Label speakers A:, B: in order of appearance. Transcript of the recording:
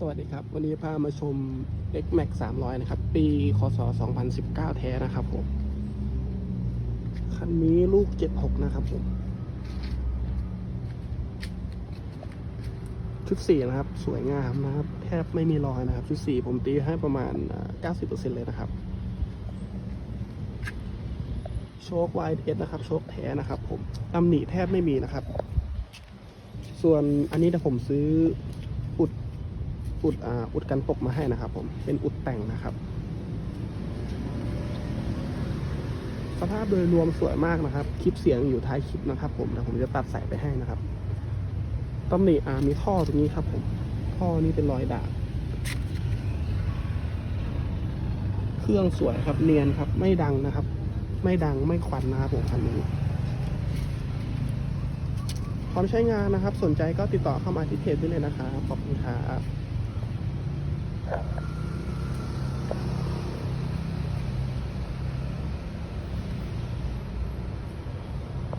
A: สวัสดีครับ วันนี้พามาชม X Max 300 นะครับ ปีคศ2019 แท้นะครับผม คันนี้ลูก 76 นะครับผม ชุดสีนะครับ สวยงามนะครับ แทบไม่มีรอยนะครับ ชุดสีผมตีให้ประมาณอ่า90%เลยนะครับ โชค YS นะครับ โชคแท้นะครับผมตำหนิแทบไม่มีนะครับ ส่วนอันนี้เดี๋ยวผมซื้ออุด อุดอ,อุดกันตกมาให้นะครับ ผมเป็นอุดแต่งนะครับ สภาพโดยรวมสวยมากนะครับ คลิปเสียงอยู่ท้ายคลิปนะครับ ผมเดี๋ยวผมจะตัดใส่ไปให้นะครับตำหนิอ่ามีท่อตรงนี้ครับ ผม ท่อนี้เป็นรอยด่าบเครื่องสวยครับเนียนครับ ไม่ดังนะครับ ไม่ดังไม่ควันนะครับผมคันนี้พร้อมใช้งานนะครับ สนใจก็ติดต่อเข้ามาที่เพจได้เลยนะครับขอบคุณครับ